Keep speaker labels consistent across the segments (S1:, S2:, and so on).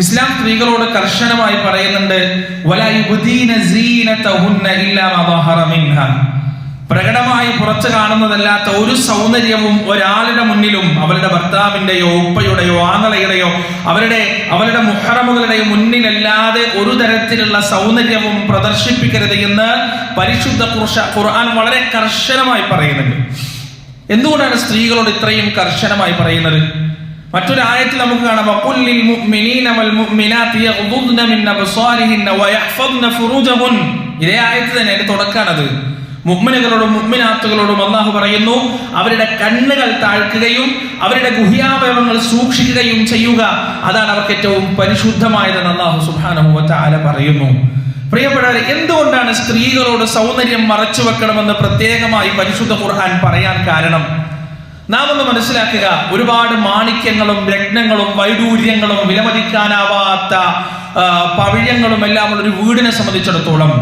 S1: ഇസ്ലാം സ്ത്രീകളോട് കർശനമായി പറയുന്നുണ്ട്. പ്രകടമായി പുറത്തു കാണുന്നതല്ലാത്ത ഒരു സൗന്ദര്യവും ഒരാളുടെ മുന്നിലും അവരുടെ ഭർത്താവിന്റെയോ ഉപ്പയുടെയോ ആങ്ങളയുടെയോ അവരുടെ അവരുടെ മുഹറമുകളുടെയോ മുന്നിലല്ലാതെ ഒരു തരത്തിലുള്ള സൗന്ദര്യവും പ്രദർശിപ്പിക്കരുത് എന്ന് പരിശുദ്ധ ഖുർആൻ വളരെ കർശനമായി പറയുന്നുണ്ട് എന്തുകൊണ്ടാണ് സ്ത്രീകളോട് ഇത്രയും കർശനമായി പറയുന്നത് മറ്റൊരു ആയത്തിൽ നമുക്ക് കാണാം. വഖുല്ലിൽ മുഅ്മിനീന വൽ മുഅ്മിനാത്തി യഗ്ദുദ്ന മിൻ അബ്സാരിഹിന്ന വയഹ്ഫദ്ന ഫുറൂജഹുൻ ഇതേ ആയത്ത് തന്നെ അതിന്റെ തുടക്കാണത്. മുഅ്മിനുകളോടും മുഅ്മിനാത്തുകളോടും അള്ളാഹു പറയുന്നു അവരുടെ കണ്ണുകൾ താഴ്ക്കുകയും അവരുടെ ഗുഹ്യാവയവങ്ങൾ സൂക്ഷിക്കുകയും ചെയ്യുക. അതാണ് അവർക്ക് ഏറ്റവും പരിശുദ്ധമായതെന്ന് അള്ളാഹു സുബ്ഹാനഹു വതആല പറയുന്നു. പ്രിയപ്പെട്ടവരെ എന്തുകൊണ്ടാണ് സ്ത്രീകളോട് സൗന്ദര്യം മറച്ചു വെക്കണമെന്ന് പ്രത്യേകമായി പരിശുദ്ധ ഖുർആൻ പറയാൻ കാരണം? നാം ഒന്ന് മനസ്സിലാക്കുക ഒരുപാട് മാണിക്യങ്ങളും രത്നങ്ങളും വൈഡൂര്യങ്ങളും വിലമതിക്കാനാവാത്ത പവിഴങ്ങളും എല്ലാം ഉള്ള ഒരു വീടിനെ സംബന്ധിച്ചിടത്തോളം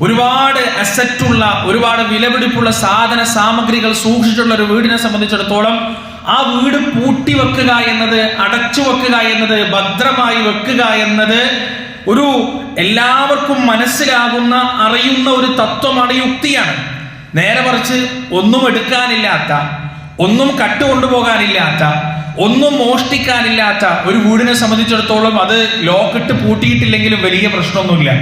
S1: ഒരുപാട് അസറ്റുള്ള ഒരുപാട് വിലപിടിപ്പുള്ള സാധന സാമഗ്രികൾ സൂക്ഷിച്ചിട്ടുള്ള ഒരു വീടിനെ സംബന്ധിച്ചിടത്തോളം ആ വീട് പൂട്ടി വെക്കുക എന്നത് അടച്ചു വെക്കുക എന്നത് ഭദ്രമായി വെക്കുക എന്നത് ഒരു എല്ലാവർക്കും മനസ്സിലാകുന്ന അറിയുന്ന ഒരു തത്വമാണ് യുക്തിയാണ്. നേരെ മറിച്ച് ഒന്നും എടുക്കാനില്ലാത്ത ഒന്നും കട്ടുകൊണ്ടുപോകാനില്ലാത്ത ഒന്നും മോഷ്ടിക്കാനില്ലാത്ത ഒരു വീടിനെ സംബന്ധിച്ചിടത്തോളം അത് ലോക്കിട്ട് പൂട്ടിയിട്ടില്ലെങ്കിലും വലിയ പ്രശ്നമൊന്നുമില്ല.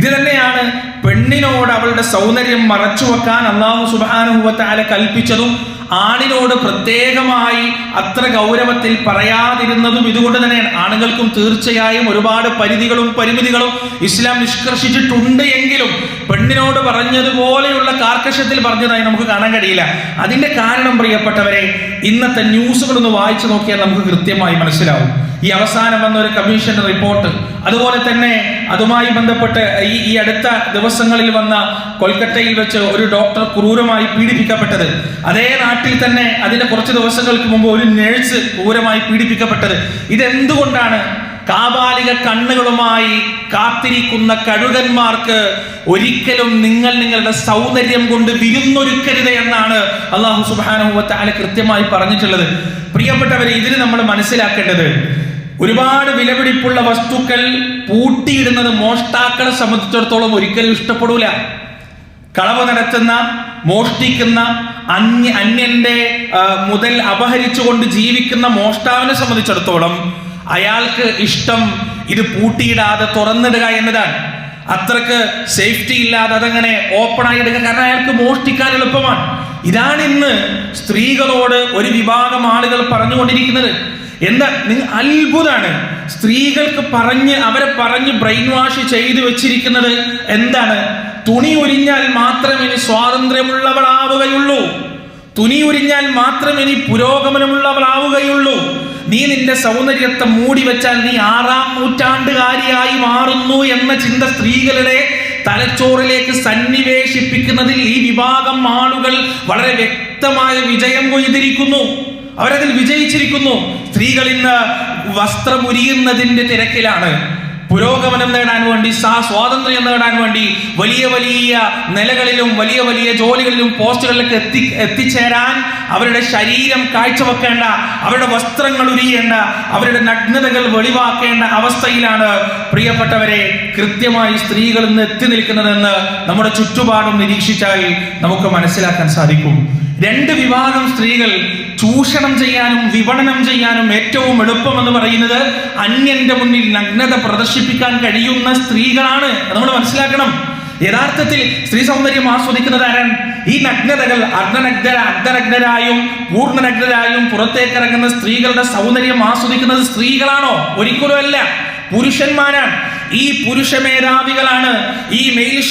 S1: ഇത് തന്നെയാണ് പെണ്ണിനോട് അവളുടെ സൗന്ദര്യം മറച്ചു വെക്കാൻ അള്ളാഹു സുബാനുഭവത്താല കൽപ്പിച്ചതും ആണിനോട് പ്രത്യേകമായി അത്ര ഗൗരവത്തിൽ പറയാതിരുന്നതും ഇതുകൊണ്ട് തന്നെയാണ്. ആണുങ്ങൾക്കും തീർച്ചയായും ഒരുപാട് പരിധികളും പരിമിതികളും ഇസ്ലാം നിഷ്കർഷിച്ചിട്ടുണ്ട് എങ്കിലും പെണ്ണിനോട് പറഞ്ഞതുപോലെയുള്ള കാർക്കശത്തിൽ പറഞ്ഞതായി നമുക്ക് കാണാൻ കഴിയില്ല. അതിന്റെ കാരണം പ്രിയപ്പെട്ടവരെ ഇന്നത്തെ ന്യൂസുകളൊന്ന് വായിച്ചു നോക്കിയാൽ നമുക്ക് കൃത്യമായി മനസ്സിലാവും. ഈ അവസാനം വന്ന ഒരു കമ്മീഷൻ റിപ്പോർട്ട് അതുപോലെ തന്നെ അതുമായി ബന്ധപ്പെട്ട് ഈ ഈ അടുത്ത ദിവസങ്ങളിൽ വന്ന കൊൽക്കത്തയിൽ വെച്ച് ഒരു ഡോക്ടർ ക്രൂരമായി പീഡിപ്പിക്കപ്പെട്ടത്. അതേ നാട്ടിൽ തന്നെ അതിന്റെ കുറച്ച് ദിവസങ്ങൾക്ക് മുമ്പ് ഒരു നേഴ്സ് ക്രൂരമായി പീഡിപ്പിക്കപ്പെട്ടത്. ഇതെന്തുകൊണ്ടാണ്? കാബാലിക കണ്ണുകളുമായി കാത്തിരിക്കുന്ന കഴുകന്മാർക്ക് ഒരിക്കലും നിങ്ങൾ നിങ്ങളുടെ സൗന്ദര്യം കൊണ്ട് വിരുന്നൊരുക്കരുത് എന്നാണ് അള്ളാഹു സുബാനുഭവത്താല കൃത്യമായി പറഞ്ഞിട്ടുള്ളത്. പ്രിയപ്പെട്ടവരെ ഇതിന് നമ്മൾ മനസ്സിലാക്കേണ്ടത് ഒരുപാട് വിലപിടിപ്പുള്ള വസ്തുക്കൾ പൂട്ടിയിടുന്നത് മോഷ്ടാക്കളെ സംബന്ധിച്ചിടത്തോളം ഒരിക്കലും ഇഷ്ടപ്പെടൂല. കളവ് നടത്തുന്ന മോഷ്ടിക്കുന്ന അന്യ അന്യന്റെ മുതൽ അപഹരിച്ചുകൊണ്ട് ജീവിക്കുന്ന മോഷ്ടാവിനെ സംബന്ധിച്ചിടത്തോളം അയാൾക്ക് ഇഷ്ടം ഇത് പൂട്ടിയിടാതെ തുറന്നിടുക എന്നതാണ്. അത്രയ്ക്ക് സേഫ്റ്റി ഇല്ലാതെ അതങ്ങനെ ഓപ്പണായി എടുക്കുക കാരണം അയാൾക്ക് മോഷ്ടിക്കാൻ എളുപ്പമാണ്. ഇതാണ് ഇന്ന് സ്ത്രീകളോട് ഒരു വിഭാഗം ആളുകൾ പറഞ്ഞുകൊണ്ടിരിക്കുന്നത്. എന്താ നിങ്ങൾ അത്ഭുതമാണ് സ്ത്രീകൾക്ക് പറഞ്ഞ് അവരെ പറഞ്ഞ് ബ്രെയിൻ വാഷ് ചെയ്തു വെച്ചിരിക്കുന്നത് എന്താണ്? തുണി ഉരിഞ്ഞാൽ മാത്രം ഇനി സ്വാതന്ത്ര്യമുള്ളവളാവുകയുള്ളൂ. തുണി ഉരിഞ്ഞാൽ മാത്രം ഇനി പുരോഗമനമുള്ളവളാവുകയുള്ളൂ. നീ നിന്റെ സൗന്ദര്യത്തെ മൂടി വെച്ചാൽ നീ ആറാം നൂറ്റാണ്ടുകാരിയായി മാറുന്നു എന്ന ചിന്ത സ്ത്രീകളുടെ തലച്ചോറിലേക്ക് സന്നിവേശിപ്പിക്കുന്നതിൽ ഈ വിഭാഗം ആളുകൾ വളരെ വ്യക്തമായ വിജയം കൊയ്തിരിക്കുന്നു. അവരതിൽ വിജയിച്ചിരിക്കുന്നു. സ്ത്രീകൾ ഇന്ന് വസ്ത്രമുരിയുന്നതിന്റെ തിരക്കിലാണ്. പുരോഗമനം നേടാൻ വേണ്ടി സാ സ്വാതന്ത്ര്യം നേടാൻ വേണ്ടി വലിയ വലിയ നിലകളിലും വലിയ വലിയ ജോലികളിലും പോസ്റ്റുകളിലേക്ക് എത്തി എത്തിച്ചേരാൻ അവരുടെ ശരീരം കാഴ്ചവെക്കേണ്ട അവരുടെ വസ്ത്രങ്ങൾ ഉരിയേണ്ട അവരുടെ നഗ്നതകൾ വെളിവാക്കേണ്ട അവസ്ഥയിലാണ് പ്രിയപ്പെട്ടവരെ കൃത്യമായി സ്ത്രീകൾ ഇന്ന് എത്തി നിൽക്കുന്നതെന്ന് നമ്മുടെ ചുറ്റുപാടും നിരീക്ഷിച്ചാൽ നമുക്ക് മനസ്സിലാക്കാൻ സാധിക്കും. രണ്ട് വിഭാഗം സ്ത്രീകൾ ചൂഷണം ചെയ്യാനും വിപണനം ചെയ്യാനും ഏറ്റവും എളുപ്പം എന്ന് പറയുന്നത് അന്യന്റെ മുന്നിൽ നഗ്നത പ്രദർശിപ്പിക്കാൻ കഴിയുന്ന സ്ത്രീകളാണ്. നമ്മൾ മനസ്സിലാക്കണം. യഥാർത്ഥത്തിൽ സ്ത്രീ സൗന്ദര്യം ആസ്വദിക്കുന്നത് ആരാണ്? ഈ നഗ്നതകൾ അർദ്ധനഗ്ന അർദ്ധനഗ്നരായും പൂർണനഗ്നരായും പുറത്തേക്കിറങ്ങുന്ന സ്ത്രീകളുടെ സൗന്ദര്യം ആസ്വദിക്കുന്നത് സ്ത്രീകളാണോ? ഒരിക്കലും അല്ല പുരുഷന്മാരാണ്. ഈ പുരുഷ മേധാവികളാണ് ഈ മെയിൽ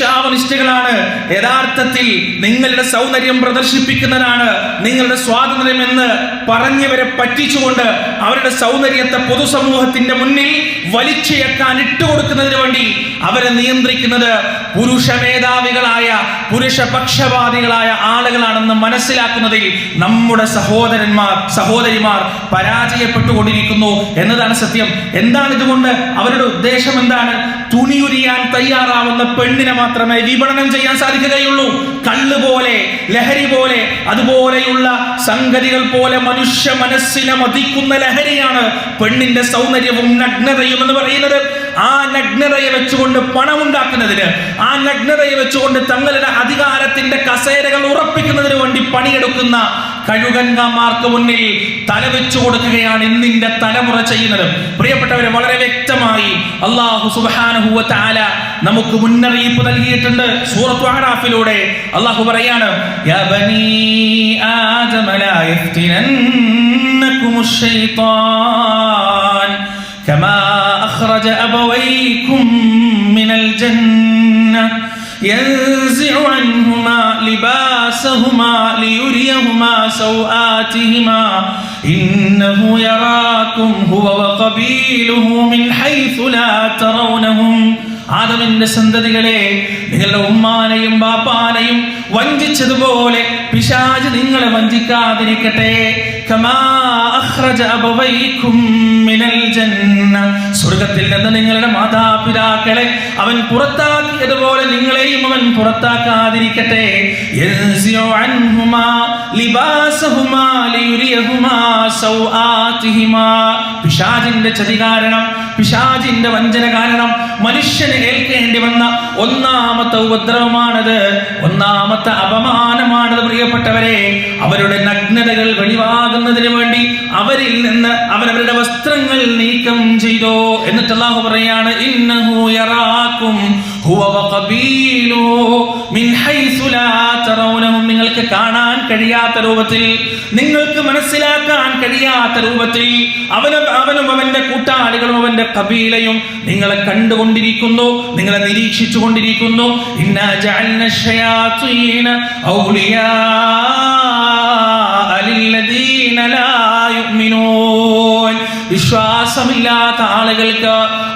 S1: യഥാർത്ഥത്തിൽ നിങ്ങളുടെ സൗന്ദര്യം പ്രദർശിപ്പിക്കുന്നതാണ് നിങ്ങളുടെ സ്വാതന്ത്ര്യം എന്ന് പറഞ്ഞവരെ പറ്റിച്ചുകൊണ്ട് അവരുടെ സൗന്ദര്യത്തെ പൊതുസമൂഹത്തിന്റെ മുന്നിൽ വലിച്ചയക്കാൻ ഇട്ടുകൊടുക്കുന്നതിന് വേണ്ടി അവരെ നിയന്ത്രിക്കുന്നത് പുരുഷ മേധാവികളായ പുരുഷ പക്ഷപാതികളായ ആളുകളാണെന്ന് മനസ്സിലാക്കുന്നതിൽ നമ്മുടെ സഹോദരന്മാർ സഹോദരിമാർ പരാജയപ്പെട്ടുകൊണ്ടിരിക്കുന്നു എന്നതാണ് സത്യം. എന്താണ് ഇതുകൊണ്ട്? അവരുടെ ഉദ്ദേശം എന്താണ്? എന്താണ് തുണിയുരിയാൻ തയ്യാറാവുന്ന പെണ്ണിനെ മാത്രമേ വിപണനം ചെയ്യാൻ സാധിക്കുകയുള്ളൂ. കള്ള് പോലെ ലഹരി പോലെ അതുപോലെയുള്ള സംഗതികൾ പോലെ മനുഷ്യ മനസ്സിനെ മതിക്കുന്ന ലഹരിയാണ് പെണ്ണിന്റെ സൗന്ദര്യവും നഗ്നതയും എന്ന് പറയുന്നത്. ആ നഗ്നതയെ വെച്ചുകൊണ്ട് പണമുണ്ടാക്കുന്നതിന് ആ നഗ്നതയെ വെച്ചുകൊണ്ട് തങ്ങളുടെ അധികാരത്തിന്റെ കസേരകൾ ഉറപ്പിക്കുന്നതിന് വേണ്ടി പണിയെടുക്കുന്ന കഴുകന്മാർക്ക് മുന്നിൽ തലവെച്ചു കൊടുക്കുകയാണ് ഇന്നിന്റെ തലമുറ ചെയ്യുന്നത് പ്രിയപ്പെട്ടവരെ വളരെ വ്യക്തമായി അള്ളാഹു സുബാനഹുവ താല നമുക്ക് മുന്നറിയിപ്പ് നൽകിയിട്ടുണ്ട് സൂറത്ത് ആറാഫിലൂടെ അള്ളാഹു പറയാണ് "യാ ബനീ ആദമ ലാ യഫ്തിനന്നകുമു الشيطان كما أخرج أبويكم من الجنة ينزع عنهما لباسهما ليريهما سوآتهما إنه يراكم هو وقبيله من حيث لا ترونهم ആദമിന്റെ സന്തതികളെ നിങ്ങളുടെ ഉമ്മാനെയും ബാപ്പാനെയും വഞ്ചിച്ചതുപോലെ പിശാജ് നിങ്ങളെ വഞ്ചിക്കാതിരിക്കട്ടെ സ്വർഗത്തിൽ നിന്ന് നിങ്ങളുടെ മാതാപിതാക്കളെ അവൻ പുറത്താക്കിയതുപോലെ നിങ്ങളെയും അവൻ പുറത്താക്കാതിരിക്കട്ടെ. പിശാചിന്റെ ചതി കാരണം പിശാചിന്റെ വഞ്ചന കാരണം മനുഷ്യന് ഏൽക്കേണ്ടി വന്ന ഒന്നാമത്തെ ഉപദ്രവമാണത് ഒന്നാമത്തെ അപമാനമാണത് പ്രിയപ്പെട്ടവരെ. അവരുടെ നഗ്നതകൾ വെളിവാകുന്നതിന് വേണ്ടി അവരിൽ നിന്ന് അവരവരുടെ വസ്ത്രങ്ങൾ നീക്കം ചെയ്തോ. എന്നിട്ട് അള്ളാഹു പറയാണ് ഇന്നഹു ഹുവ വഖബീലു മിൻ ലാ നിങ്ങൾക്ക് കാണാൻ കഴിയാത്ത രൂപത്തിൽ നിങ്ങൾക്ക് മനസ്സിലാക്കാൻ കഴിയാത്ത രൂപത്തിൽ അവനും അവനും അവന്റെ കൂട്ടാളികളും അവന്റെ കബീലയും നിങ്ങളെ കണ്ടുകൊണ്ടിരിക്കുന്നു നിങ്ങളെ നിരീക്ഷിച്ചു കൊണ്ടിരിക്കുന്നു ഇന്നാ ഔലിയാ യുഅ്മിനൂൻ വിശ്വാസമില്ലാത്ത ആളുകൾക്ക്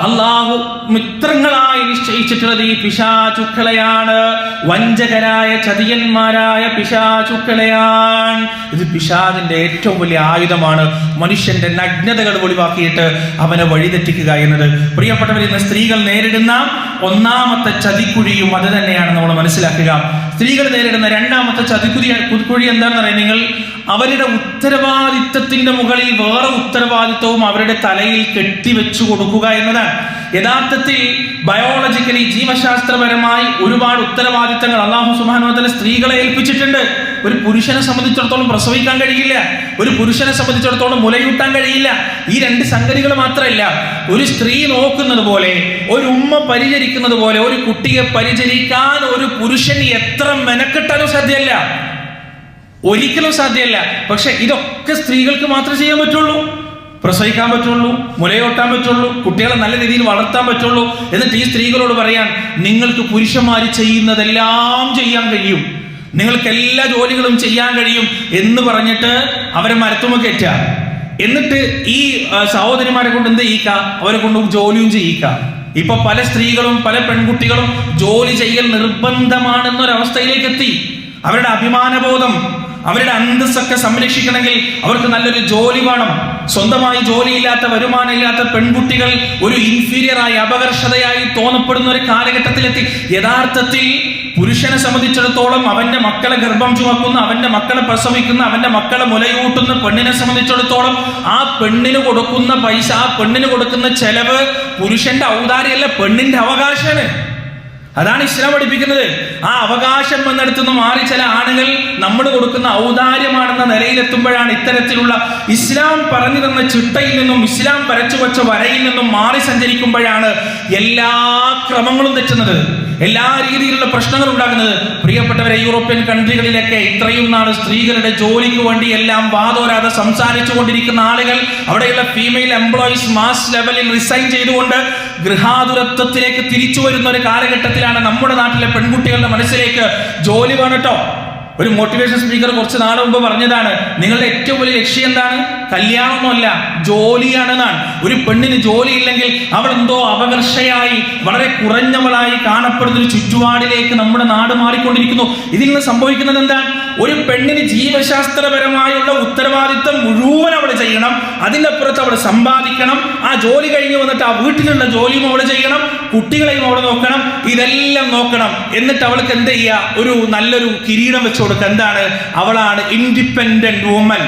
S1: അള്ളാഹു മിത്രങ്ങളായി നിശ്ചയിച്ചിട്ടുള്ളത് ഈ പിശാചുക്കളെയാണ്. വഞ്ചകരായ ചതിയന്മാരായ പിശാചുക്കളെയാണ്. ഇത് പിശാദിന്റെ ഏറ്റവും വലിയ ആയുധമാണ്. മനുഷ്യന്റെ നഗ്നതകൾ ഒഴിവാക്കിയിട്ട് അവനെ വഴിതെറ്റിക്കുക എന്നത്. പ്രിയപ്പെട്ടവർ ഇന്ന് സ്ത്രീകൾ നേരിടുന്ന ഒന്നാമത്തെ ചതിക്കുഴിയും അത് തന്നെയാണ് നമ്മൾ മനസ്സിലാക്കുക. സ്ത്രീകൾ നേരിടുന്ന രണ്ടാമത്തെ ചതിക്കുതി കുതിക്കുഴി എന്താണെന്ന് പറയുന്നത് നിങ്ങൾ അവരുടെ ഉത്തരവാദിത്തത്തിന്റെ മുകളിൽ വേറെ ഉത്തരവാദിത്തവും അവരുടെ തലയിൽ കെട്ടിവെച്ചു കൊടുക്കുക എന്നതാണ്. യഥാർത്ഥത്തിൽ ബയോളജിക്കലി ജീവശാസ്ത്രപരമായി ഒരുപാട് ഉത്തരവാദിത്തങ്ങൾ അള്ളാഹു സുബാനുവതല സ്ത്രീകളെ ഏൽപ്പിച്ചിട്ടുണ്ട്. ഒരു പുരുഷനെ സംബന്ധിച്ചിടത്തോളം പ്രസവിക്കാൻ കഴിയില്ല. ഒരു പുരുഷനെ സംബന്ധിച്ചിടത്തോളം മുലയൂട്ടാൻ കഴിയില്ല. ഈ രണ്ട് സംഗതികൾ മാത്രമല്ല. ഒരു സ്ത്രീ നോക്കുന്നത് പോലെ ഒരു ഉമ്മ പരിചരിക്കുന്നത് പോലെ ഒരു കുട്ടിയെ പരിചരിക്കാൻ ഒരു പുരുഷൻ എത്ര മെനക്കെട്ടാലും സാധ്യമല്ല ഒരിക്കലും സാധ്യമല്ല പക്ഷെ ഇതൊക്കെ സ്ത്രീകൾക്ക് മാത്രമേ ചെയ്യാൻ പറ്റുള്ളൂ. പ്രസവിക്കാൻ പറ്റുള്ളൂ മുലയോട്ടാൻ പറ്റുള്ളൂ കുട്ടികളെ നല്ല രീതിയിൽ വളർത്താൻ പറ്റുള്ളൂ. എന്നിട്ട് ഈ സ്ത്രീകളോട് പറയാൻ നിങ്ങൾക്ക് പുരുഷന്മാർ ചെയ്യുന്നതെല്ലാം ചെയ്യാൻ കഴിയും. നിങ്ങൾക്ക് എല്ലാ ജോലികളും ചെയ്യാൻ കഴിയും. എന്ന് പറഞ്ഞിട്ട് അവരെ മരത്തുമ കയറ്റ എന്നിട്ട് ഈ സഹോദരിമാരെ കൊണ്ട് എന്ത് ചെയ്യിക്ക അവരെ കൊണ്ട് ജോലിയും ചെയ്യിക്ക ഇപ്പൊ പല സ്ത്രീകളും പല പെൺകുട്ടികളും ജോലി ചെയ്യൽ നിർബന്ധമാണെന്നൊരവസ്ഥയിലേക്ക് എത്തി അവരുടെ അഭിമാനബോധം അവരുടെ അന്തസ്സൊക്കെ സംരക്ഷിക്കണമെങ്കിൽ അവർക്ക് നല്ലൊരു ജോലി വേണം. സ്വന്തമായി ജോലിയില്ലാത്ത വരുമാനമില്ലാത്ത പെൺകുട്ടികൾ ഒരു ഇൻഫീരിയറായി അപകർഷതയായി തോന്നപ്പെടുന്ന ഒരു കാലഘട്ടത്തിലെത്തി. യഥാർത്ഥത്തിൽ പുരുഷനെ സംബന്ധിച്ചിടത്തോളം അവന്റെ മക്കളെ ഗർഭം ചുമക്കുന്ന അവന്റെ മക്കളെ പ്രസവിക്കുന്ന അവന്റെ മക്കളെ മുലയൂട്ടുന്ന. പെണ്ണിനെ സംബന്ധിച്ചിടത്തോളം ആ പെണ്ണിന് കൊടുക്കുന്ന പൈസ ആ പെണ്ണിന് കൊടുക്കുന്ന ചെലവ് പുരുഷന്റെ ഔദാര്യല്ല പെണ്ണിന്റെ അവകാശമാണ്. അതാണ് ഇസ്ലാം പഠിപ്പിക്കുന്നത്. ആ അവകാശം എന്നിടത്തുനിന്ന് മാറി ചില ആണുകൾ നമ്മൾ കൊടുക്കുന്ന ഔദാര്യമാണെന്ന നിലയിലെത്തുമ്പോഴാണ് ഇത്തരത്തിലുള്ള ഇസ്ലാം പറഞ്ഞു തന്ന ചിട്ടയിൽ നിന്നും ഇസ്ലാം വരച്ചു വച്ച വരയിൽ നിന്നും മാറി സഞ്ചരിക്കുമ്പോഴാണ് എല്ലാ ക്രമങ്ങളും തെറ്റുന്നത്. എല്ലാ രീതിയിലുള്ള പ്രശ്നങ്ങൾ ഉണ്ടാകുന്നത്. പ്രിയപ്പെട്ടവരെ യൂറോപ്യൻ കൺട്രികളിലൊക്കെ ഇത്രയും നാൾ സ്ത്രീകളുടെ ജോലിക്ക് വേണ്ടി എല്ലാം വാതോരാതെ സംസാരിച്ചു കൊണ്ടിരിക്കുന്ന ആളുകൾ അവിടെയുള്ള ഫീമെയിൽ എംപ്ലോയീസ് മാസ് ലെവലിൽ റിസൈൻ ചെയ്തുകൊണ്ട് ഗൃഹാതുരത്വത്തിലേക്ക് തിരിച്ചു വരുന്ന ഒരു കാലഘട്ടത്തിലാണ് നമ്മുടെ നാട്ടിലെ പെൺകുട്ടികളുടെ മനസ്സിലേക്ക് ജോലി വേണട്ടോ ഒരു മോട്ടിവേഷൻ സ്പീക്കർ കുറച്ച് നാൾ മുമ്പ് പറഞ്ഞതാണ് നിങ്ങളുടെ ഏറ്റവും വലിയ ലക്ഷ്യം എന്താണ്? കല്യാണമൊന്നുമല്ല ജോലിയാണെന്നാണ്. ഒരു പെണ്ണിന് ജോലി ഇല്ലെങ്കിൽ അവൾ എന്തോ അപകർഷയായി വളരെ കുറഞ്ഞവളായി കാണപ്പെടുന്ന ഒരു ചുറ്റുപാടിലേക്ക് നമ്മുടെ നാട് മാറിക്കൊണ്ടിരിക്കുന്നു. ഇതിൽ നിന്ന് സംഭവിക്കുന്നത് എന്താണ്? ഒരു പെണ്ണിന് ജീവശാസ്ത്രപരമായുള്ള ഉത്തരവാദിത്വം മുഴുവൻ അവൾ ചെയ്യണം. അതിന്റെ പുറത്ത് അവൾ സമ്പാദിക്കണം. ആ ജോലി കഴിഞ്ഞ് വന്നിട്ട് ആ വീട്ടിലുള്ള ജോലിയും അവൾ ചെയ്യണം. കുട്ടികളെയും അവൾ നോക്കണം. ഇതെല്ലാം നോക്കണം. എന്നിട്ട് അവൾക്ക് എന്ത് ചെയ്യുക? ഒരു നല്ലൊരു കിരീടം വെച്ച് കൊടുക്കുക എന്താണ്? അവളാണ് ഇൻഡിപെൻഡന്റ് വുമൻ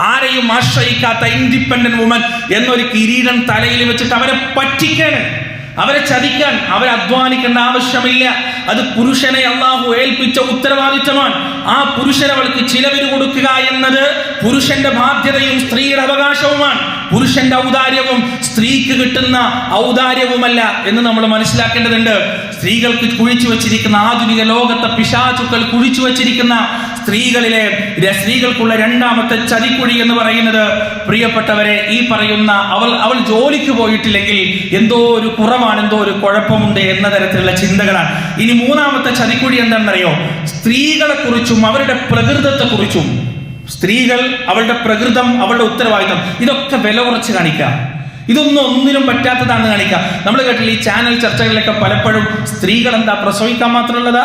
S1: ആരെയും ആശ്രയിക്കാത്ത ഇൻഡിപെൻഡന്റ് വുമൻ എന്നൊരു കിരീടം തലയിൽ വെച്ചിട്ട് അവരെ പറ്റിക്കാണ് അവരെ ചതിക്കാൻ അവരെ അധ്വാനിക്കേണ്ട ആവശ്യമില്ല. അത് പുരുഷനെ അള്ളാഹു ഏൽപ്പിച്ച ഉത്തരവാദിത്തമാണ്. ആ പുരുഷനവൾക്ക് ചിലവിന് കൊടുക്കുക എന്നത് പുരുഷന്റെ ബാധ്യതയും സ്ത്രീയുടെ അവകാശവുമാണ്. പുരുഷന്റെ ഔദാര്യവും സ്ത്രീക്ക് കിട്ടുന്ന ഔദാര്യവുമല്ല എന്ന് നമ്മൾ മനസ്സിലാക്കേണ്ടതുണ്ട്. സ്ത്രീകൾക്ക് കുഴിച്ചു വച്ചിരിക്കുന്ന ആധുനിക ലോകത്തെ പിശാചുക്കൾ കുഴിച്ചു വച്ചിരിക്കുന്ന സ്ത്രീകളിലെ സ്ത്രീകൾക്കുള്ള രണ്ടാമത്തെ ചതിക്കുഴി എന്ന് പറയുന്നത് പ്രിയപ്പെട്ടവരെ ഈ പറയുന്ന അവൾ അവൾ ജോലിക്ക് പോയിട്ടില്ലെങ്കിൽ എന്തോ ഒരു കുറവാണ് എന്തോ ഒരു കുഴപ്പമുണ്ട് എന്ന തരത്തിലുള്ള ചിന്തകളാണ്. ഇനി മൂന്നാമത്തെ ചതിക്കുഴി എന്താണെന്നറിയോ? സ്ത്രീകളെ കുറിച്ചും അവരുടെ പ്രകൃതത്തെ കുറിച്ചും സ്ത്രീകൾ അവളുടെ പ്രകൃതം അവളുടെ ഉത്തരവാദിത്തം. ഇതൊക്കെ വില കുറച്ച് കാണിക്കാം ഇതൊന്നും ഒന്നിനും പറ്റാത്തതാണ് കാണിക്കാം നമ്മൾ കേട്ടില്ല ഈ ചാനൽ ചർച്ചകളിലൊക്കെ പലപ്പോഴും സ്ത്രീകൾ എന്താ പ്രസവിക്കാൻ മാത്രമുള്ളതാ?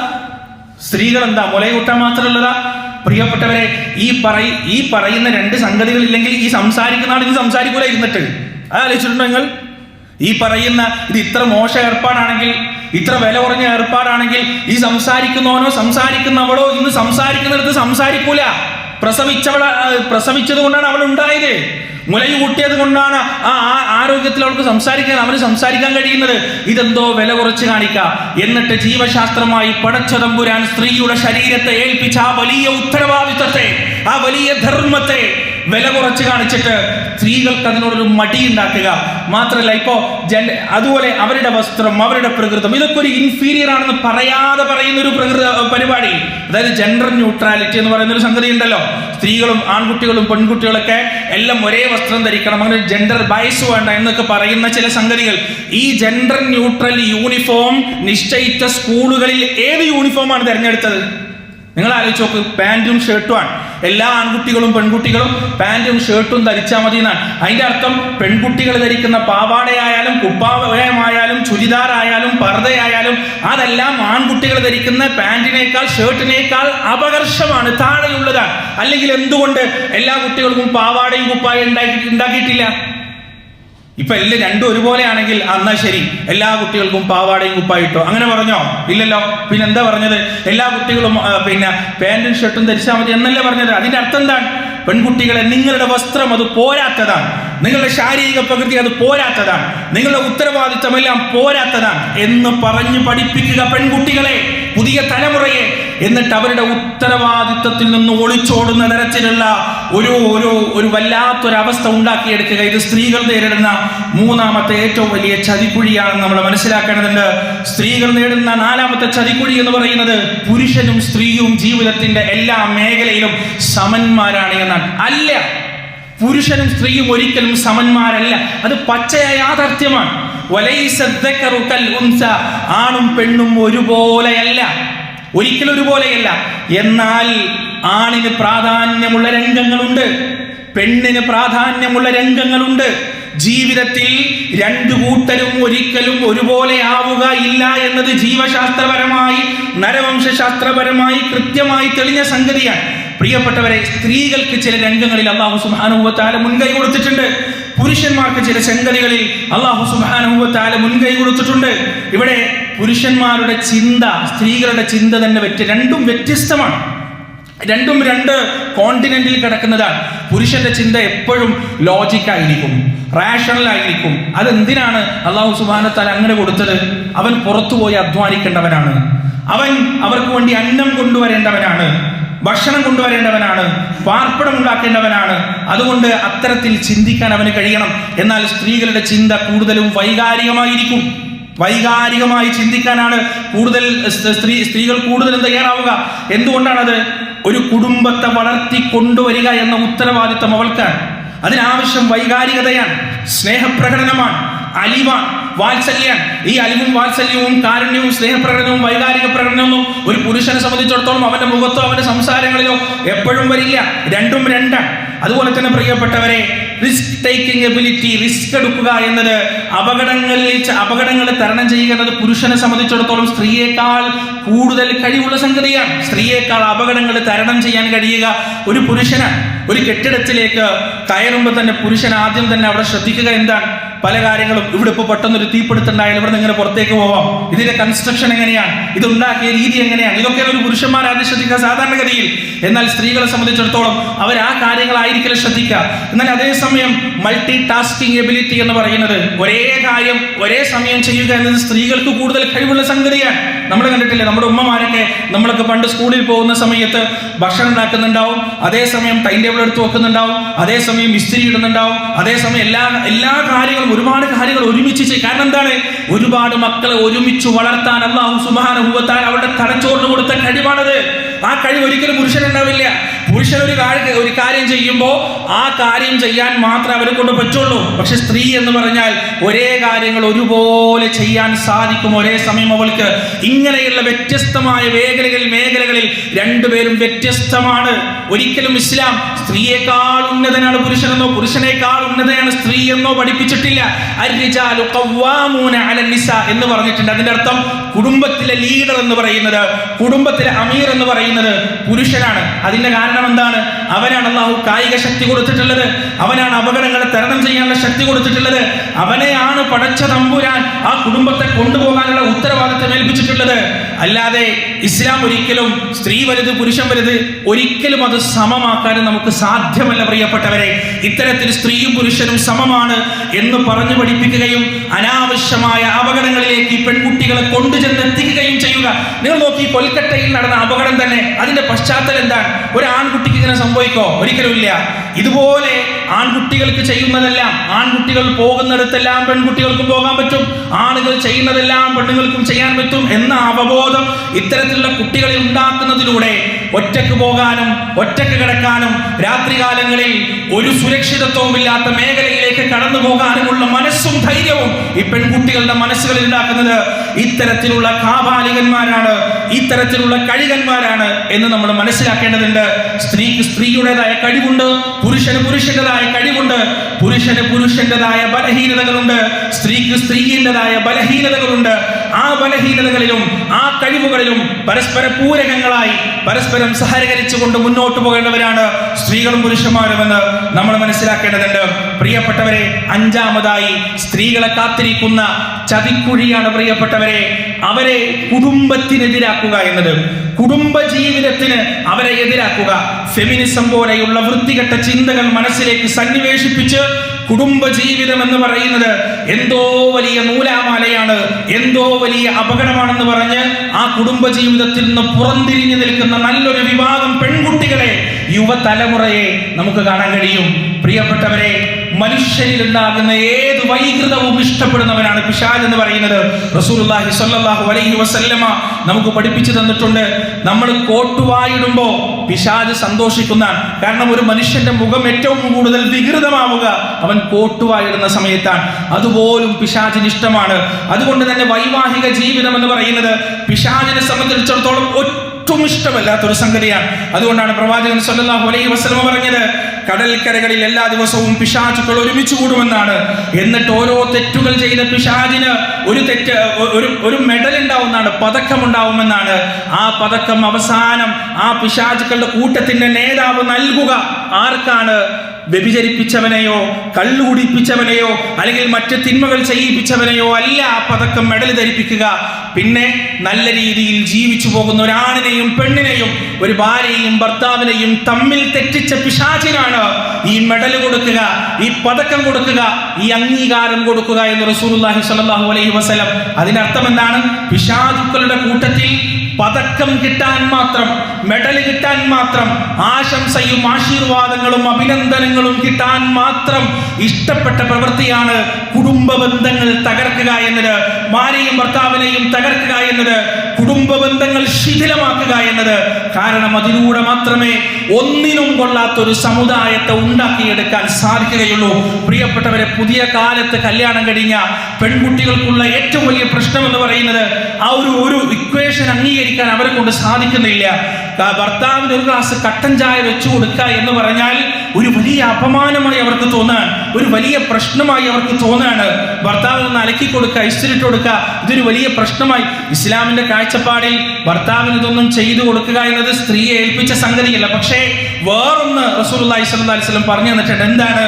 S1: സ്ത്രീകൾ എന്താ മുലയൂട്ടാൻ മാത്രമുള്ളതാ? പ്രിയപ്പെട്ടവരെ ഈ പറയ ഈ പറയുന്ന രണ്ട് സംഗതികൾ ഇല്ലെങ്കിൽ ഈ സംസാരിക്കുന്ന ആൾ ഇനി സംസാരിക്കൂല ഇരുന്നിട്ട്. ആലോചിച്ചിട്ടുണ്ടോ നിങ്ങൾ? ഈ പറയുന്ന ഇത് ഇത്ര മോശ ഏർപ്പാടാണെങ്കിൽ ഇത്ര വില കുറഞ്ഞ ഏർപ്പാടാണെങ്കിൽ ഈ സംസാരിക്കുന്നവനോ സംസാരിക്കുന്നവളോ ഇന്ന് സംസാരിക്കുന്നിടത്ത് സംസാരിക്കൂല. പ്രസവിച്ചവള പ്രസവിച്ചത് കൊണ്ടാണ് അവൾ ഉണ്ടായത്. മുലയു കൂട്ടിയത് കൊണ്ടാണ് ആ ആരോഗ്യത്തിൽ അവൾക്ക് സംസാരിക്കാൻ അവന് സംസാരിക്കാൻ കഴിയുന്നത്. ഇതെന്തോ വില കുറച്ച് കാണിക്കുക എന്നിട്ട് ജീവശാസ്ത്രമായി പടച്ചതമ്പുരാൻ സ്ത്രീയുടെ ശരീരത്തെ ഏൽപ്പിച്ച ആ വലിയ ഉത്തരവാദിത്വത്തെ ആ വലിയ ധർമ്മത്തെ വില കുറച്ച് കാണിച്ചിട്ട് സ്ത്രീകൾക്ക് അതിനോടൊരു മടി ഉണ്ടാക്കുക. മാത്രമല്ല ഇപ്പോ ജൻ അതുപോലെ അവരുടെ വസ്ത്രം അവരുടെ പ്രകൃതം ഇതൊക്കെ ഒരു ഇൻഫീരിയർ ആണെന്ന് പറയാതെ പറയുന്ന ഒരു പ്രകൃത പരിപാടി. അതായത് ജെൻഡർ ന്യൂട്രാലിറ്റി എന്ന് പറയുന്ന ഒരു സംഗതി ഉണ്ടല്ലോ. സ്ത്രീകളും ആൺകുട്ടികളും പെൺകുട്ടികളൊക്കെ എല്ലാം ഒരേ വസ്ത്രം ധരിക്കണം അങ്ങനെ ജെൻഡർ ബയസ് വേണ്ട എന്നൊക്കെ പറയുന്ന ചില സംഗതികൾ. ഈ ജെൻഡർ ന്യൂട്രൽ യൂണിഫോം നിശ്ചയിച്ച സ്കൂളുകളിൽ ഏത് യൂണിഫോമാണ് തിരഞ്ഞെടുത്തത്? നിങ്ങൾ ആലോചിച്ച് നോക്ക് പാന്റും ഷർട്ടുമാണ് എല്ലാ ആൺകുട്ടികളും പെൺകുട്ടികളും പാന്റും ഷർട്ടും ധരിച്ചാൽ മതി എന്നാണ്. അതിന്റെ അർത്ഥം പെൺകുട്ടികൾ ധരിക്കുന്ന പാവാടയായാലും കുപ്പാവയമായാലും ചുരിദാറായാലും പർദ്ദയായാലും അതെല്ലാം ആൺകുട്ടികൾ ധരിക്കുന്ന പാന്റിനേക്കാൾ ഷർട്ടിനേക്കാൾ അപകർഷമാണ് താഴെയുള്ളതാണ്. അല്ലെങ്കിൽ എന്തുകൊണ്ട് എല്ലാ കുട്ടികൾക്കും പാവാടയും കുപ്പായും ഉണ്ടാക്കി ഉണ്ടാക്കിയിട്ടില്ല? ഇപ്പൊ എല്ലാം രണ്ടും ഒരുപോലെയാണെങ്കിൽ എന്നാ ശരി. എല്ലാ കുട്ടികൾക്കും പാവാടയും കുപ്പായിട്ടോ അങ്ങനെ പറഞ്ഞോ? ഇല്ലല്ലോ. പിന്നെ എന്താ പറഞ്ഞത്? എല്ലാ കുട്ടികളും പിന്നെ പാന്റും ഷർട്ടും ധരിച്ചാൽ മതി എന്നല്ലേ പറഞ്ഞത്? അതിന്റെ അർത്ഥം എന്താണ്? പെൺകുട്ടികളെ നിങ്ങളുടെ വസ്ത്രം അത് പോരാത്തതാണ്. നിങ്ങളുടെ ശാരീരിക പ്രകൃതി അത് പോരാത്തതാണ്. നിങ്ങളുടെ ഉത്തരവാദിത്തമെല്ലാം പോരാത്തതാണ് എന്ന് പറഞ്ഞു പഠിപ്പിക്കുക പെൺകുട്ടികളെ. പുതിയ തലമുറയെ എന്നിട്ട് അവരുടെ ഉത്തരവാദിത്തത്തിൽ നിന്ന് ഒളിച്ചോടുന്ന തരത്തിലുള്ള ഒരു ഒരു ഒരു വല്ലാത്തൊരവസ്ഥ ഉണ്ടാക്കിയെടുക്കുക. ഇത് സ്ത്രീകൾ നേരിടുന്ന മൂന്നാമത്തെ ഏറ്റവും വലിയ ചതിക്കുഴിയാണെന്ന് നമ്മൾ മനസ്സിലാക്കേണ്ടതുണ്ട്. സ്ത്രീകൾ നേടുന്ന നാലാമത്തെ ചതിക്കുഴി എന്ന് പറയുന്നത് പുരുഷനും സ്ത്രീയും ജീവിതത്തിന്റെ എല്ലാ മേഖലയിലും സമന്മാരാണ് എന്നാണ്. അല്ല പുരുഷനും സ്ത്രീയും ഒരിക്കലും സമന്മാരല്ല. അത് പച്ചയായ യാഥാർത്ഥ്യമാണ്. ആണും പെണ്ണും ഒരുപോലെയല്ല. ഒരിക്കലും ഒരുപോലെയല്ല എന്നാൽ ആണിന് പ്രാധാന്യമുള്ള രംഗങ്ങളുണ്ട്. പെണ്ണിന് പ്രാധാന്യമുള്ള രംഗങ്ങളുണ്ട്. ജീവിതത്തിൽ രണ്ടു കൂട്ടരും ഒരിക്കലും ഒരുപോലെ ആവുക ഇല്ല എന്നത് ജീവശാസ്ത്രപരമായി നരവംശാസ്ത്രപരമായി കൃത്യമായി തെളിഞ്ഞ സംഗതിയാണ്. പ്രിയപ്പെട്ടവരെ സ്ത്രീകൾക്ക് ചില രംഗങ്ങളിൽ അള്ളാഹു സുഹാനുഭവത്താലും മുൻകൈ കൊടുത്തിട്ടുണ്ട്. പുരുഷന്മാർക്ക് ചില ചെങ്കലികളിൽ അള്ളാഹു സുബാനുഭവത്താല മുൻകൈ കൊടുത്തിട്ടുണ്ട്. ഇവിടെ പുരുഷന്മാരുടെ ചിന്ത സ്ത്രീകളുടെ ചിന്ത തന്നെ വ്യത്യ രണ്ടും വ്യത്യസ്തമാണ്. രണ്ടും രണ്ട് കോണ്ടിനെന്റിൽ കിടക്കുന്നതാണ്. പുരുഷന്റെ ചിന്ത എപ്പോഴും ലോജിക്കായിരിക്കും റാഷണൽ ആയിരിക്കും. അതെന്തിനാണ് അള്ളാഹു സുബാനത്താൽ അങ്ങനെ കൊടുത്തത്? അവൻ പുറത്തുപോയി അധ്വാനിക്കേണ്ടവനാണ്. അവൻ അവർക്ക് വേണ്ടി അന്നം കൊണ്ടുവരേണ്ടവനാണ്. ഭക്ഷണം കൊണ്ടുവരേണ്ടവനാണ് പാർപ്പിടം ഉണ്ടാക്കേണ്ടവനാണ് അതുകൊണ്ട് അത്തരത്തിൽ ചിന്തിക്കാൻ അവന് കഴിയണം. എന്നാൽ സ്ത്രീകളുടെ ചിന്ത കൂടുതലും വൈകാരികമായിരിക്കും. വൈകാരികമായി ചിന്തിക്കാനാണ് കൂടുതൽ സ്ത്രീ സ്ത്രീകൾ കൂടുതലും തയ്യാറാവുക. എന്തുകൊണ്ടാണത്? ഒരു കുടുംബത്തെ വളർത്തി കൊണ്ടുവരിക എന്ന ഉത്തരവാദിത്തം അവൾക്കാണ്. അതിനാവശ്യം വൈകാരികതയാണ് സ്നേഹപ്രകടനമാണ് അലിവാണ്. വാത്സല്യാണ് ഈ അലിവും വാത്സല്യവും കാരുണ്യവും സ്നേഹപ്രകടനവും വൈകാരിക പ്രകടനവും ഒരു പുരുഷനെ സംബന്ധിച്ചിടത്തോളം അവന്റെ മുഖത്തോ അവന്റെ സംസാരങ്ങളിലോ എപ്പോഴും വരില്ല. രണ്ടും രണ്ടാണ് അതുപോലെ തന്നെ പ്രിയപ്പെട്ടവരെ റിസ്ക് ടേക്കിംഗ് എബിലിറ്റി റിസ്ക് എടുക്കുക എന്നത് അപകടങ്ങളിൽ അപകടങ്ങളെ തരണം ചെയ്യുക എന്നത് പുരുഷനെ സംബന്ധിച്ചിടത്തോളം സ്ത്രീയേക്കാൾ കൂടുതൽ കഴിവുള്ള സംഗതിയാണ്. സ്ത്രീയേക്കാൾ അപകടങ്ങൾ തരണം ചെയ്യാൻ കഴിയുക ഒരു പുരുഷനാണ് ഒരു കെട്ടിടത്തിലേക്ക് കയറുമ്പോൾ തന്നെ പുരുഷൻ ആദ്യം തന്നെ അവിടെ ശ്രദ്ധിക്കുക എന്താണ്? പല കാര്യങ്ങളും. ഇവിടെ ഇപ്പോൾ പെട്ടെന്ന് ഒരു തീപിടുത്തുണ്ടായാലും ഇവിടെ ഇങ്ങനെ പുറത്തേക്ക് പോവാം. ഇതിന്റെ കൺസ്ട്രക്ഷൻ എങ്ങനെയാണ്? ഇത് ഉണ്ടാക്കിയ രീതി എങ്ങനെയാണ്? ഇതൊക്കെ ഒരു പുരുഷന്മാരാദ്യം ശ്രദ്ധിക്കുക സാധാരണഗതിയിൽ. എന്നാൽ സ്ത്രീകളെ സംബന്ധിച്ചിടത്തോളം അവർ ആ കാര്യങ്ങളായിരിക്കും ശ്രദ്ധിക്കുക. എന്നാൽ അതേസമയം മൾട്ടി ടാസ്കിംഗ് എബിലിറ്റി എന്ന് പറയുന്നത് ഒരേ കാര്യം ഒരേ സമയം ചെയ്യുക എന്നത് സ്ത്രീകൾക്ക് കൂടുതൽ കഴിവുള്ള സംഗതിയാണ്. നമ്മൾ കണ്ടിട്ടില്ലേ? നമ്മുടെ ഉമ്മമാരൊക്കെ നമ്മളൊക്കെ പണ്ട് സ്കൂളിൽ പോകുന്ന സമയത്ത് ഭക്ഷണം ഉണ്ടാക്കുന്നുണ്ടാവും അതേസമയം ടൈം ടേബിൾ എടുത്ത് വെക്കുന്നുണ്ടാവും അതേസമയം ഇസ്തിരി ഇടുന്നുണ്ടാവും അതേസമയം എല്ലാ എല്ലാ കാര്യങ്ങളും ഒരുപാട് കാര്യങ്ങൾ ഒരുമിച്ച് കാരണം എന്താണ്? ഒരുപാട് മക്കളെ ഒരുമിച്ച് വളർത്താൻ അള്ളാഹു സുബാനുഭവത്താൻ അവരുടെ തലച്ചോറിന് കൊടുത്ത കഴിവാണത്. ആ കഴിവ് ഒരിക്കലും പുരുഷനുണ്ടാവില്ല പുരുഷൻ ഒരു ഒരു കാര്യം ചെയ്യുമ്പോൾ ആ കാര്യം ചെയ്യാൻ മാത്രമേ അവരെ കൊണ്ട് പറ്റുള്ളൂ. പക്ഷെ സ്ത്രീ എന്ന് പറഞ്ഞാൽ ഒരേ കാര്യങ്ങൾ ഒരുപോലെ ചെയ്യാൻ സാധിക്കും ഒരേ സമയം അവൾക്ക്. ഇങ്ങനെയുള്ള വ്യത്യസ്തമായ മേഖലകളിൽ മേഖലകളിൽ രണ്ടുപേരും വ്യത്യസ്തമാണ്. ഒരിക്കലും ഇസ്ലാം സ്ത്രീയേക്കാൾ ഉന്നതനാണ് പുരുഷനെന്നോ പുരുഷനേക്കാൾ ഉന്നതയാണ് സ്ത്രീ എന്നോ പഠിപ്പിച്ചിട്ടില്ല എന്ന് പറഞ്ഞിട്ടുണ്ട്. അതിന്റെ അർത്ഥം കുടുംബത്തിലെ ലീഡർ എന്ന് പറയുന്നത് കുടുംബത്തിലെ അമീർ എന്ന് പറയുന്നത് പുരുഷനാണ്. അതിന്റെ കാരണം എന്താണ്? അവനാണ് അള്ളാഹു കായിക ശക്തി കൊടുത്തിട്ടുള്ളത്. അവനാണ് അപകടങ്ങളെ തരണം ചെയ്യാനുള്ള ശക്തി കൊടുത്തിട്ടുള്ളത്. അവനെയാണ് പടച്ച തമ്പുരാൻ ആ കുടുംബത്തെ കൊണ്ടുപോകാനുള്ള ഉത്തരവാദിത്തം ഏൽപ്പിച്ചിട്ടുള്ളത്. അല്ലാതെ ഇസ്ലാം ഒരിക്കലും സ്ത്രീ വലുത് പുരുഷൻ വലുത് ഒരിക്കലും അത് സമമാക്കാനും നമുക്ക് സാധ്യമല്ല പ്രിയപ്പെട്ടവരെ. ഇത്തരത്തിൽ സ്ത്രീയും പുരുഷനും സമമാണ് എന്ന് പറഞ്ഞു പഠിപ്പിക്കുകയും അനാവശ്യമായ അപകടങ്ങളിലേക്ക് പെൺകുട്ടികളെ കൊണ്ടുചെന്ന് എത്തിക്കുകയും ചെയ്യുക. നിങ്ങൾ നോക്കി കൊൽക്കട്ടയിൽ നടന്ന അപകടം തന്നെ അതിന്റെ പശ്ചാത്തലം എന്താണ്? ഒരു ആൺകുട്ടിക്ക് ഇങ്ങനെ സംഭവിക്കോ? ഒരിക്കലുമില്ല. ഇതുപോലെ ആൺകുട്ടികൾക്ക് ചെയ്യുന്നതെല്ലാം ആൺകുട്ടികൾ പോകുന്നിടത്തെല്ലാം പെൺകുട്ടികൾക്കും പോകാൻ പറ്റും ആണുകൾ ചെയ്യുന്നതെല്ലാം പെണ്ണുങ്ങൾക്കും ചെയ്യാൻ പറ്റും എന്ന അവബോധം ഇത്തരത്തിലുള്ള കുട്ടികളിൽ ഉണ്ടാക്കുന്നതിലൂടെ ഒറ്റയ്ക്ക് പോകാനും ഒറ്റയ്ക്ക് കിടക്കാനും രാത്രികാലങ്ങളിൽ ഒരു സുരക്ഷിതത്വവും ഇല്ലാത്ത മേഖലയിലേക്ക് കടന്നു പോകാനുമുള്ള മനസ്സും ധൈര്യവും ഈ പെൺകുട്ടികളുടെ മനസ്സുകളിൽ ഉണ്ടാക്കുന്നത് ഇത്തരത്തിലുള്ള കാപാലികന്മാരാണ് ഇത്തരത്തിലുള്ള കഴികന്മാരാണ് എന്ന് നമ്മൾ മനസ്സിലാക്കേണ്ടതുണ്ട്. സ്ത്രീക്ക് സ്ത്രീയുടേതായ കഴിവുണ്ട് പുരുഷന് പുരുഷന്റേതായ കഴിവുണ്ട് പുരുഷന് പുരുഷന്റേതായ ബലഹീനതകളുണ്ട് സ്ത്രീക്ക് സ്ത്രീയിന്റെതായ ബലഹീനതകളുണ്ട് ആ ബലഹീനതകളിലും ആ കഴിവുകളിലും പരസ്പര പൂരകങ്ങളായി പരസ്പരം സഹകരിച്ചുകൊണ്ട് മുന്നോട്ട് പോകേണ്ടവരാണ് സ്ത്രീകളും പുരുഷന്മാരുമെന്ന് നമ്മൾ മനസ്സിലാക്കേണ്ടതുണ്ട്. പ്രിയപ്പെട്ടവരെ അഞ്ചാമതായി സ്ത്രീകളെ കാത്തിരിക്കുന്ന ചതിക്കുഴിയാണ് പ്രിയപ്പെട്ടവരെ അവരെ കുടുംബത്തിനെതിരാക്കുക എന്നത്. കുടുംബ ജീവിതത്തിന് അവരെ എതിരാക്കുക. ഫെമിനിസം പോലെയുള്ള വൃത്തികെട്ട ചിന്തകൾ മനസ്സിലേക്ക് സന്നിവേശിപ്പിച്ച് കുടുംബ ജീവിതം എന്ന് പറയുന്നത് എന്തോ വലിയ നൂലാമാലയാണ് എന്തോ വലിയ അപകടമാണെന്ന് പറഞ്ഞ് ആ കുടുംബജീവിതത്തിൽ നിന്ന് പുറംതിരിഞ്ഞു നിൽക്കുന്ന നല്ലൊരു വിഭാഗം പെൺകുട്ടികളെ യുവതലമുറയെ നമുക്ക് കാണാൻ കഴിയും. പ്രിയപ്പെട്ടവരെ മനുഷ്യരിൽ ഉണ്ടാകുന്ന ഏത് വൈകൃതവും ഇഷ്ടപ്പെടുന്നവനാണ് പിശാജ് എന്ന് പറയുന്നത്. റസൂലുള്ളാഹി സ്വല്ലല്ലാഹു അലൈഹി വസല്ലമ നമുക്ക് പഠിപ്പിച്ചു തന്നിട്ടുണ്ട്. നമ്മൾ കോട്ടുവായിടുമ്പോ പിശാജ് സന്തോഷിക്കുന്ന കാരണം ഒരു മനുഷ്യന്റെ മുഖം ഏറ്റവും കൂടുതൽ വികൃതമാവുക അവൻ കോട്ടുവായിടുന്ന സമയത്താണ്. അതുപോലും പിശാജിന് ഇഷ്ടമാണ്. അതുകൊണ്ട് തന്നെ വൈവാഹിക ജീവിതം എന്ന് പറയുന്നത് പിശാജിനെ സംബന്ധിച്ചിടത്തോളം ഒട്ടും ഇഷ്ടമല്ലാത്തൊരു സംഗതിയാണ്. അതുകൊണ്ടാണ് പ്രവാചകൻ സല്ലല്ലാഹു അലൈഹി വസല്ലമ പറഞ്ഞത് കടൽക്കരകളിൽ എല്ലാ ദിവസവും പിശാചുക്കൾ ഒരുമിച്ച് കൂടുമെന്നാണ്. എന്നിട്ട് ഓരോ തെറ്റുകൾ ചെയ്ത പിശാചിന് ഒരു തെറ്റ് ഒരു ഒരു മെഡൽ ഉണ്ടാവുന്നതാണ് പതക്കം ഉണ്ടാവുമെന്നാണ് ആ പതക്കം അവസാനം ആ പിശാചുക്കളുടെ കൂട്ടത്തിന്റെ നേതാവ് നൽകുക. ആർക്കാണ്? വ്യഭിചരിപ്പിച്ചവനെയോ കള്ളുകുടിപ്പിച്ചവനെയോ അല്ലെങ്കിൽ മറ്റ് തിന്മകൾ ചെയ്യിപ്പിച്ചവനെയോ അല്ല ആ പതക്കം മെഡൽ ധരിപ്പിക്കുക. പിന്നെ നല്ല രീതിയിൽ ജീവിച്ചു പോകുന്ന ഒരാണിനെയും പെണ്ണിനെയും ഒരു ഭാര്യയെയും ഭർത്താവിനെയും തമ്മിൽ തെറ്റിച്ച പിശാചിനാണ് ഈ മെഡൽ കൊടുക്കുക ഈ പതക്കം കൊടുക്കുക ഈ അംഗീകാരം കൊടുക്കുക എന്ന് റസൂലുള്ളാഹി സ്വല്ലല്ലാഹു അലൈഹി വസല്ലം. അതിന്റെ അർത്ഥം എന്താണ്? പിശാചുക്കളുടെ കൂട്ടത്തിൽ പതക്കം കിട്ടാൻ മാത്രം മെഡൽ കിട്ടാൻ മാത്രം ആശംസയും ആശീർവാദങ്ങളും അഭിനന്ദനങ്ങളും കിട്ടാൻ മാത്രം ഇഷ്ടപ്പെട്ട പ്രവൃത്തിയാണ് കുടുംബ ബന്ധങ്ങൾ തകർക്കുക എന്നത് ഭാര്യയും ഭർത്താവിനെയും തകർക്കുക എന്നത് കുടുംബ ബന്ധങ്ങൾ ശിഥിലമാക്കുക എന്നത് കാരണം അതിലൂടെ മാത്രമേ ഒന്നിനും കൊള്ളാത്ത ഒരു സമുദായത്തെ ഉണ്ടാക്കിയെടുക്കാൻ സാധിക്കുകയുള്ളൂ. പ്രിയപ്പെട്ടവരെ പുതിയ കാലത്ത് കല്യാണം കഴിഞ്ഞ പെൺകുട്ടികൾക്കുള്ള ഏറ്റവും വലിയ പ്രശ്നം എന്ന് പറയുന്നത് ആ ഒരു ഒരു ഇക്വേഷൻ അംഗീകരിക്കാൻ അവരെ കൊണ്ട് സാധിക്കുന്നില്ല. ഭർത്താവിന് ഒരു ഗ്ലാസ് കട്ടൻ ചായ വെച്ചു കൊടുക്കുക എന്ന് പറഞ്ഞാൽ ഒരു വലിയ അപമാനമായി അവർക്ക് തോന്നാൻ ഒരു വലിയ പ്രശ്നമായി അവർക്ക് തോന്നാണ് ഭർത്താവ് നിന്ന് അലക്കി കൊടുക്കുക ഇസ്തിരിട്ട് കൊടുക്കുക ഇതൊരു വലിയ പ്രശ്നമായി. ഇസ്ലാമിന്റെ കാഴ്ചപ്പാടിൽ ഭർത്താവിന് ഇതൊന്നും ചെയ്തു കൊടുക്കുക എന്നത് സ്ത്രീയെ ഏൽപ്പിച്ച സംഗതിയല്ല. പക്ഷേ വേറൊന്ന് സ്വല്ലല്ലാഹി അലൈഹി വസല്ലം പറഞ്ഞു തന്നിട്ടുണ്ട്. എന്താണ്?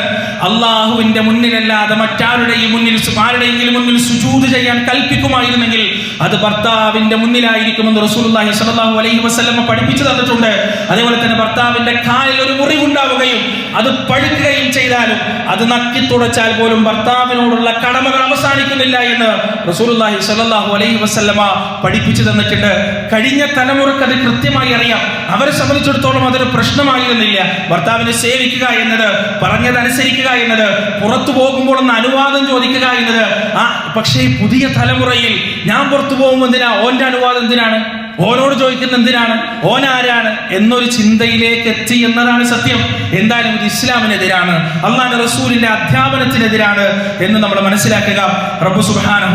S1: അള്ളാഹുവിന്റെ മുന്നിലല്ലാതെ മറ്റാരുടെയും മുന്നിൽ ആരുടെയെങ്കിലും മുന്നിൽ സുജൂദ് ചെയ്യാൻ കൽപ്പിക്കുമായിരുന്നെങ്കിൽ അത് ഭർത്താവിന്റെ മുന്നിലായിരിക്കുമെന്ന് റസൂലുള്ളാഹി സ്വല്ലല്ലാഹു അലൈഹി വസല്ലം പഠിപ്പിച്ചു തന്നിട്ടുണ്ട്. അതേപോലെ തന്നെ ഭർത്താവിന്റെ കാലിൽ ഒരു മുറിവുണ്ടാവുകയും അത് പഴുക്കുകയും ചെയ്താലും അത് നക്കി തുടച്ചാൽ പോലും ഭർത്താവിനോടുള്ള കടമകൾ അവസാനിക്കുന്നില്ല എന്ന് റസൂലുള്ളാഹി സ്വല്ലല്ലാഹു അലൈഹി വസല്ലമ പഠിപ്പിച്ചു തന്നിട്ടുണ്ട്. കഴിഞ്ഞ തലമുറയ്ക്ക് അത് കൃത്യമായി അറിയാം. അവരെ സംബന്ധിച്ചിടത്തോളം അതൊരു പ്രശ്നമായിരുന്നില്ല. ഭർത്താവിനെ സേവിക്കുക എന്നത് പറഞ്ഞതനുസരിക്കുക എന്നത് പുറത്തു പോകുമ്പോൾ ഒന്ന് അനുവാദം ചോദിക്കുക എന്നത് ആ പക്ഷേ പുതിയ തലമുറയിൽ ഞാൻ പുറത്തു പോകുമ്പോൾ എന്തിനാ? ഓന്റെ അനുവാദം എന്തിനാണ്? ഓനോട് ചോദിക്കുന്ന എന്തിനാണ്? ഓൻ ആരാണ് എന്നൊരു ചിന്തയിലേക്ക് എത്തി എന്നതാണ് സത്യം. എന്തായാലും ഇത് ഇസ്ലാമിനെതിരാണ്. അള്ളാന്റെ റസൂലിന്റെ അധ്യാപനത്തിനെതിരാണ് എന്ന് നമ്മൾ മനസ്സിലാക്കുക.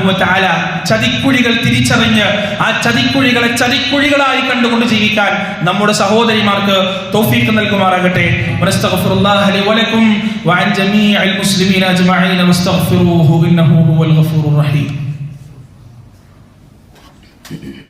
S1: വ തആല ചതിക്കുഴികൾ തിരിച്ചറിഞ്ഞ് ആ ചതിക്കുഴികളെ ചതിക്കുഴികളായി കണ്ടുകൊണ്ട് ജീവിക്കാൻ നമ്മുടെ സഹോദരിമാർക്ക് തോഫീക്ക് നൽകുമാറാകട്ടെ.